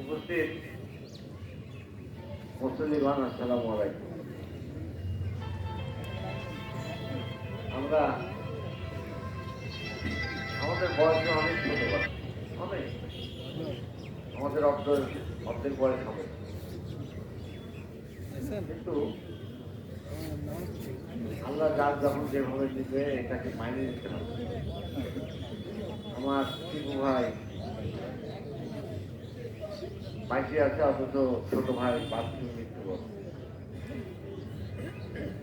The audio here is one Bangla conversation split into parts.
উপস্থিত। মুসলিমান আমরা আমাদের বয়স অনেক আমাদের অর্ধেক অর্ধেক বয়স হবে কিন্তু আল্লাহ যার যখন যেভাবে দিবে, এটাকে মাইনে হবে। আমার টিপু ভাই বাইশে আছে, অথচ ছোট ভাই বাথরুমে মৃত্যুবরণ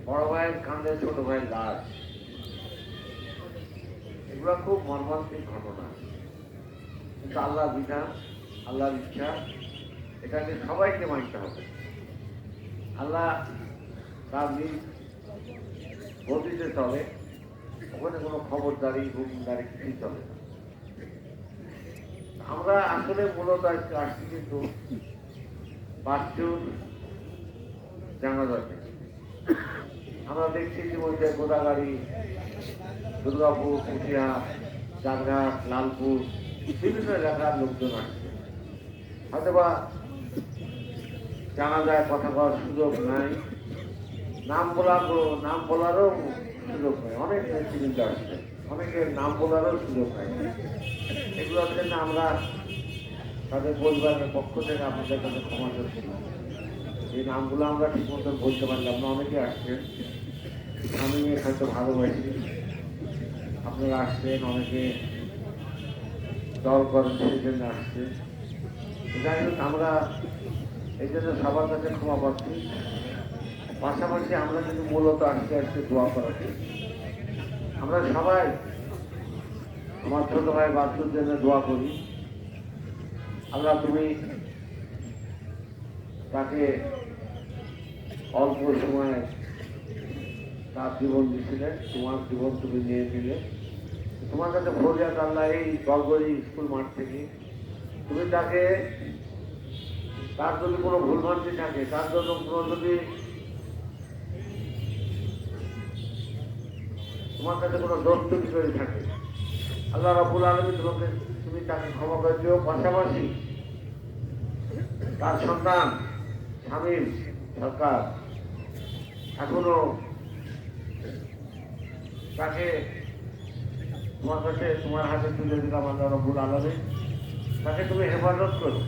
বড় ভাইয়ের কান্দে ছোট ভাই লাশ এগুলো খুব মর্মান্তিক ঘটনা। কিন্তু আল্লাহ বিধান, আল্লাহর ইচ্ছা, এটাকে সবাইকে মানতে হবে। আল্লাহ তার নিজ গতিতে চলে, ওখানে কোনো খবরদারি, হুকুমদারি কিছুই চলে না। আমরা আসলে মূলত আসছি কিন্তু বাচ্চুর জানাজাতে। আমরা দেখছি ইতিমধ্যে গোদাগাড়ি, দুর্গাপুর পুঠিয়া চাঁদঘাট লালপুর, বিভিন্ন এলাকার লোকজন আসছে। হয়তোবা জানা যায়, কথা বলার সুযোগ নাই। নাম বলার নাম বলারও সুযোগ নেই। অনেক নেতৃবৃন্দ আসছে। অনেকের নাম বলারও সুযোগ নাই। এগুলোর জন্য আমরা তাদের পরিবারের পক্ষ থেকে আপনাদের কাছে ক্ষমা করছি এই নামগুলো আমরা ঠিক মতো বলতে পারলাম না। অনেকে আসছেন আমি হয়তো ভালোবাসি। আপনারা আসছেন, অনেকে দল করেন, সেই জন্য আসছে। যাই হোক, আমরা এই জন্য সবার কাছে ক্ষমা পাচ্ছি পাশাপাশি আমরা কিন্তু মূলত আজকে আজকে দোয়া করাচ্ছি আমরা সবাই আমার ছোট ভাই বাচ্চুর জন্য দোয়া করি। আল্লাহ তুমি তাকে অল্প সময়ে তার জীবন দিয়েছিলে, তোমার জীবন তুমি নিয়ে দিলে তোমার কাছে ফরিয়াদ আল্লাহ এই গলগরি স্কুল মাঠ থেকে। তুমি তাকে, তার যদি কোনো ভুলভ্রান্তি থাকে, তার জন্য কোনো যদি তোমার কাছে কোনো দোষ তৈরি করে থাকে, আল্লাহ রাবুল আলমী তোমাকে তুমি তাকে ক্ষমা করে দিও। পাশাপাশি তার সন্তান স্বামীর সরকার এখনও তাকে তোমার কাছে তোমার হাতে তুলে দিলাম আল্লাহ রব্বুল আলমী তাকে তুমি হেফাজত করো।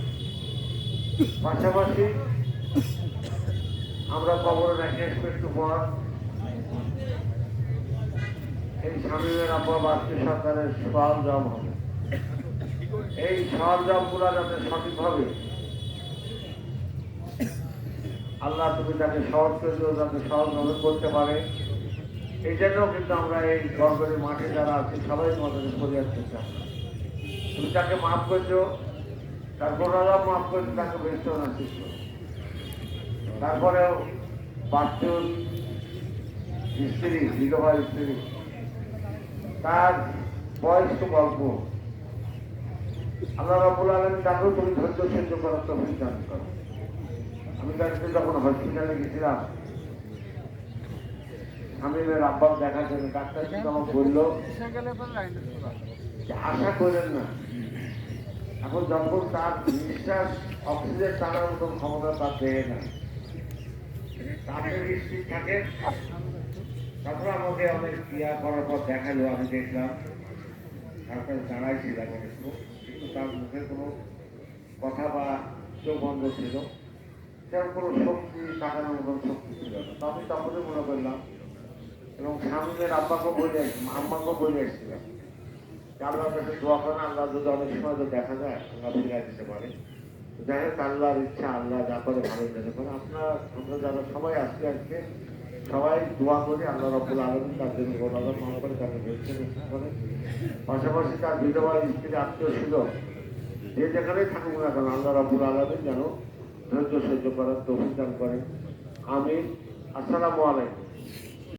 পাশাপাশি আমরা কবর রেখে একটু পর এই স্বামীর আব্বা বাড়তি সরকারের সরঞ্জাম হবে। এই সরঞ্জামগুলো যাতে সঠিকভাবে আল্লাহ তুমি তাকে সহজ করে যাতে সহজভাবে করতে পারে। এই জন্য কিন্তু আমরা এই গর্বের মাঠে যারা আছি, সবাই তোমাদের ফরিয়াদ করতে আমরা তুমি তাকে মাফ করে দিও, তার গোড়ালাও মাফ করে দিও, তাকে ব্যস্ত না শিখলো তারপরেও বাচ্চুর স্ত্রী বিধবার স্ত্রী তার বয়স তো গল্প। আল্লাহ রাবুল আলম তাকেও তুমি ধৈর্য সহ্য করার তো দান করো। আমি তাকে যখন হসপিটালে গেছিলাম স্বামীর আব্বাস দেখার জন্য ডাক্তার কিন্তু আমাকে বলল আশা করেন না। এখন যখন তার নিঃশ্বাস অক্সিজেন টানার মতন ক্ষমতা তার দেহে না তাতে নিশ্চিত থাকে তারপর আমাকে অনেক ক্রিয়া করার পর দেখাল, আমি দেখলাম। তারপরে দাঁড়াইছিলাম কিন্তু তার মুখে কোনো কথা বা চোখ বন্ধ ছিল। সেরকম কোনো শক্তি, তাকানোর মতন শক্তি ছিল না। তো আমি তখনই মনে করলাম, এবং স্বামীদের আব্বাকে বলে আম্মাকে বলে এসেছিলাম আল্লাহর কাছে দোয়া করেন, আল্লাহ যদি অনেক সময় তো দেখা যায়, আল্লাহ ফিরে দিতে পারে। যাই হোক, আল্লাহর ইচ্ছা, আল্লাহ যা করে ভালো যেতে পারে আপনারা আমরা যারা সবাই আসছে আজকে সবাই দোয়া করি, আল্লাহ রব্বুল আলমী তার জন্য গোলাদা মনে করে তাকে বেঁচে করে পাশাপাশি তার বিধবা স্ত্রী, আত্মীয় ছিল, যে যেখানেই থাকুক না কেন, আল্লাহ রব্বুল আলমী যেন ধৈর্য সহ্য করার তৌফিক দান করে আমি আসসালামু আলাইকুম।